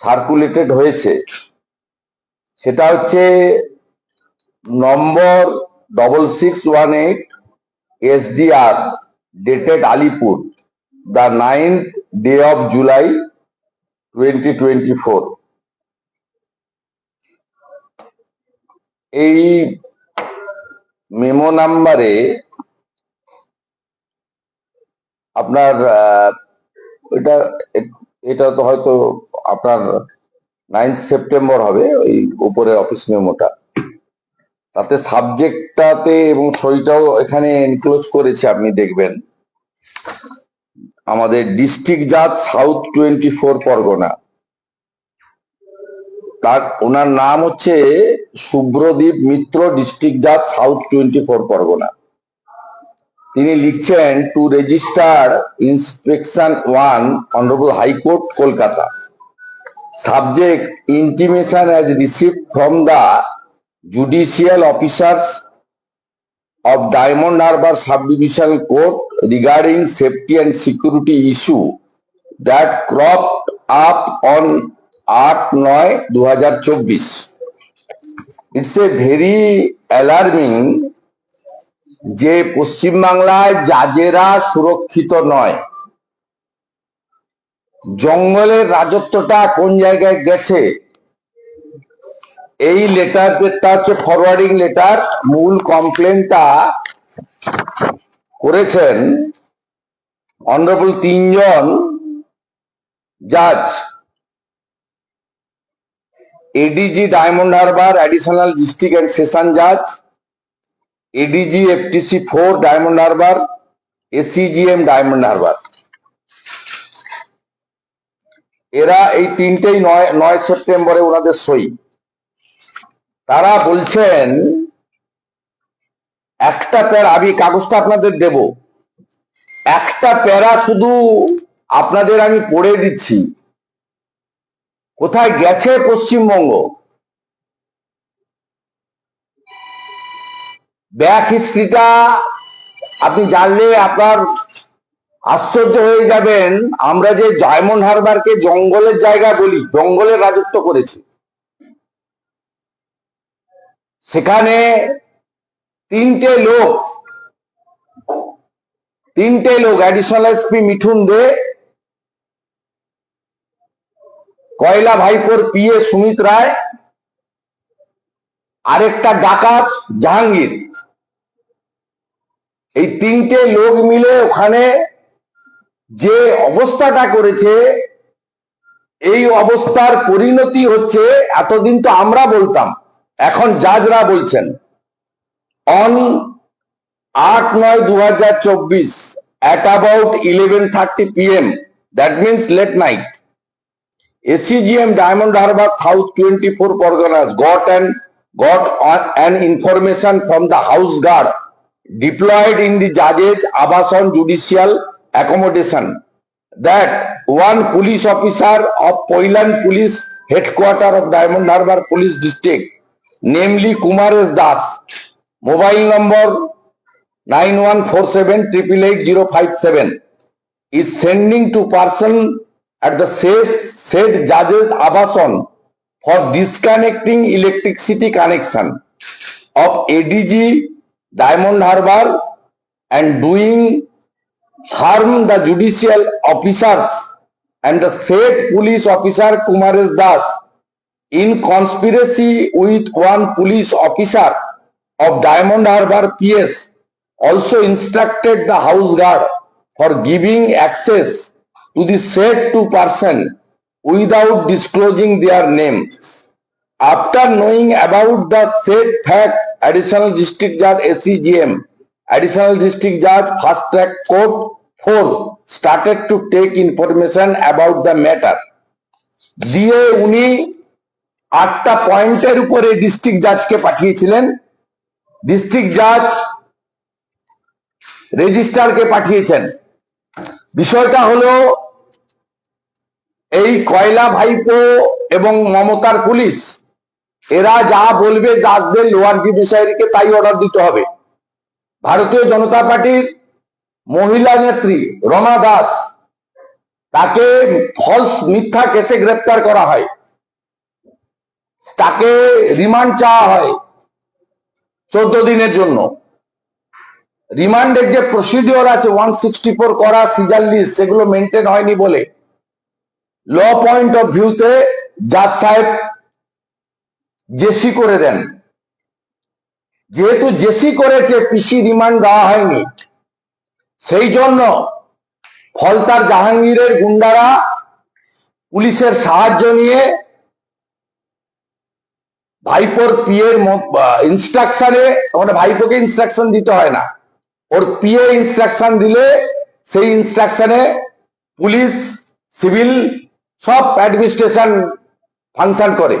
Circulated হয়েছে, সেটা হচ্ছে number double six one eight SDR dated Alipur the ninth day of July twenty twenty four এই memo নাম্বারে আপনার এটা এটা তো হয়তো আপনার নাইন্থ সেপ্টেম্বর হবে, ওই উপরে অফিস মেমোটা তাতে সাবজেক্টটাতে এবং সইটাও এখানে এনক্লোজ করেছে, আপনি দেখবেন। আমাদের ডিস্ট্রিক্ট জাত সাউথ টোয়েন্টি ফোর পরগনা। তার, ওনার নাম হচ্ছে শুভ্রদীপ মিত্র ডিস্ট্রিক্ট জাত সাউথ টোয়েন্টি ফোর পরগনা। তিনি লিখছেন to register inspection one honourable high court Kolkata subject intimation as receive from the judicial officers of Diamond Harbour sub division court regarding safety and security issue that crop up on আট নয় দু হাজার চব্বিশ it's a very alarming যে পশ্চিমবাংলায় জাজেরা সুরক্ষিত নয়। জঙ্গলের রাজত্বটা কোন জায়গায় গেছে? এই লেটারটা হচ্ছে ফরওয়ার্ডিং লেটার মূল কমপ্লেনটা করেছেন অনারেবল তিনজন জাজ ADG diamond Harbour additional district and session জাজ ADG FTC four diamond Harbour ACGM Diamond Harbour এরা এই তিনটেই নয় নয় সেপ্টেম্বরে ওনাদের সই। তারা বলছেন, একটা প্যারা, আমি কাগজটা আপনাদের দেব। একটা প্যারা শুধু আপনাদের আমি পড়ে দিচ্ছি। কোথায় গেছে পশ্চিমবঙ্গ? ব্যাক হিস্ট্রিটা আপনি জানলে আপনার আশ্চর্য হয়ে যাবেন, আমরা যে ডায়মন্ড হারবারকে জঙ্গলের জায়গা বলি, জঙ্গলের রাজত্ব করেছি। সেখানে তিনটে লোক তিনটে লোক অ্যাডিশনাল এসপি মিঠুন দে, কয়লা ভাইপোর পিএ সুমিত রায়, আরেকটা ডাকাত জাহাঙ্গীর। এই তিনটে লোক মিলে ওখানে যে অবস্থাটা করেছে, এই অবস্থার পরিণতি হচ্ছে এতদিন তো আমরা বলতাম, এখন জাজরা বলছেন। অন আট নয় দু হাজার চব্বিশ at about eleven thirty P M that means late night ACGM Diamond Harbour south twenty four Parganas got and got an information from the house guard deployed in the জাজেজ আবাসন judicial Accommodation that one police officer of Poilan Police Headquarter of Diamond Harbour Police District, namely Kumaresh Das, mobile number 9147 is sending to person at the said, judges Abason for disconnecting electricity connection of ADG Diamond Harbour and doing harm the judicial officers and the said police officer Kumaresh Das in conspiracy with one police officer of Diamond Harbour PS also instructed the house guard for giving access to the said two person without disclosing their name. After knowing about the said fact, Additional District Judge SCGM, Additional District Judge Fast Track Court 4 started to take information about the matter. দিয়ে উনি আটটা পয়েন্টের উপরে district জাজকে পাঠিয়েছিলেন। District জাজ রেজিস্ট্রারকে পাঠিয়েছেন। বিষয়টা হলো, এই কয়লা ভাইপো এবং মমতার পুলিশ, এরা যা বলবে জাজদের লোয়ার জুডিশিয়ারিকে তাই অর্ডার দিতে হবে। ভারতীয় জনতা পার্টির মহিলা নেত্রী রমা দাস, তাকে ফলস মিথ্যা কেসে গ্রেপ্তার করা হয়। তাকে রিমান্ড চাওয়া হয় চোদ্দ দিনের জন্য। রিমান্ডের যে প্রসিডিওর আছে ওয়ান সিক্সটি ফোর করা সিজার লিস্ট সেগুলো মেনটেন হয়নি বলে ল পয়েন্ট অফ ভিউতে জাজ সাহেব জেসি করে দেন। যেহেতু জেসি করেছে, পিসি রিমান্ড দেওয়া হয়নি। সেই জন্য ফলতার জাহাঙ্গীরের গুন্ডারা পুলিশের সাহায্য নিয়ে ভাইপোর পিএর ইনস্ট্রাকশনে ওটা ভাইপোকে ইনস্ট্রাকশন দিতে হয় না। ওর পিএ ইনস্ট্রাকশন দিলে সেই ইনস্ট্রাকশনে পুলিশ সিভিল সব অ্যাডমিনিস্ট্রেশন ফাংশন করে।